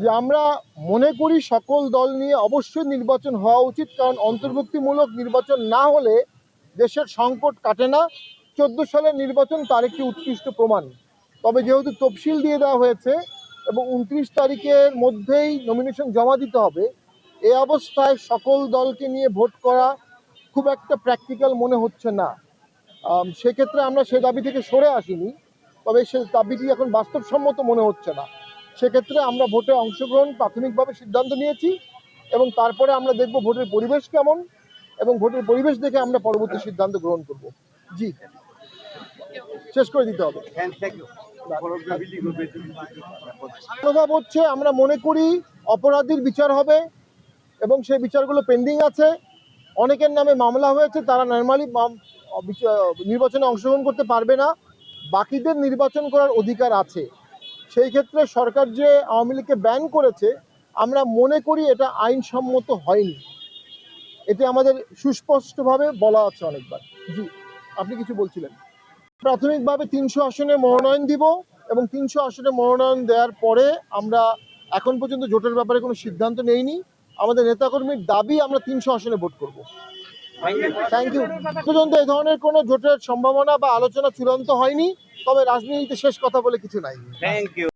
যে আমরা মনে করি সকল দল নিয়ে অবশ্যই নির্বাচন হওয়া উচিত, কারণ অন্তর্ভুক্তিমূলক নির্বাচন না হলে দেশের সংকট কাটে না। চোদ্দ সালের নির্বাচন তার একটি উৎকৃষ্ট প্রমাণ। তবে যেহেতু তফসিল দিয়ে দেওয়া হয়েছে এবং উনত্রিশ তারিখের মধ্যেই নমিনেশন জমা দিতে হবে, এ অবস্থায় সকল দলকে নিয়ে ভোট করা খুব একটা প্র্যাকটিক্যাল মনে হচ্ছে না। সেক্ষেত্রে আমরা সে দাবি থেকে সরে আসিনি। তবে সে দাবিটি এখন বাস্তবসম্মত মনে হচ্ছে না। সেক্ষেত্রে আমরা ভোটে অংশগ্রহণ প্রাথমিকভাবে সিদ্ধান্ত নিয়েছি এবং তারপরে আমরা দেখব ভোটের পরিবেশ কেমন এবং ভোটের পরিবেশ দেখে আমরা পরবর্তী সিদ্ধান্ত গ্রহণ করব। জি। শেষ করে দিতে হবে। মনোভাব হচ্ছে আমরা মনে করি অপরাধীর বিচার হবে এবং সেই বিচারগুলো পেন্ডিং আছে। অনেকের নামে মামলা হয়েছে, তারা নর্মালি নির্বাচনে অংশগ্রহণ করতে পারবে না। বাকিদের নির্বাচন করার অধিকার আছে। সেই ক্ষেত্রে সরকার যে আওয়ামী লীগকে ব্যান করেছে, আমরা মনে করি এটা আইনসম্মত হয়নি। এতে আমাদের সুস্পষ্টভাবে বলা আছে অনেকবার। জি, আপনি কিছু বলছিলেন। প্রাথমিকভাবে তিনশো আসনে মনোনয়ন দিব এবং তিনশো আসনে মনোনয়ন দেওয়ার পরে আমরা এখন পর্যন্ত জোটের ব্যাপারে কোনো সিদ্ধান্ত নেইনি। আমাদের নেতাকর্মীর দাবি আমরা তিনশো আসনে ভোট করব। থ্যাংক ইউ পর্যন্ত এই ধরনের কোনো জোটের সম্ভাবনা বা আলোচনা চূড়ান্ত হয়নি? তবে রাজনীতিতে শেষ কথা বলে কিছু নাই। Thank you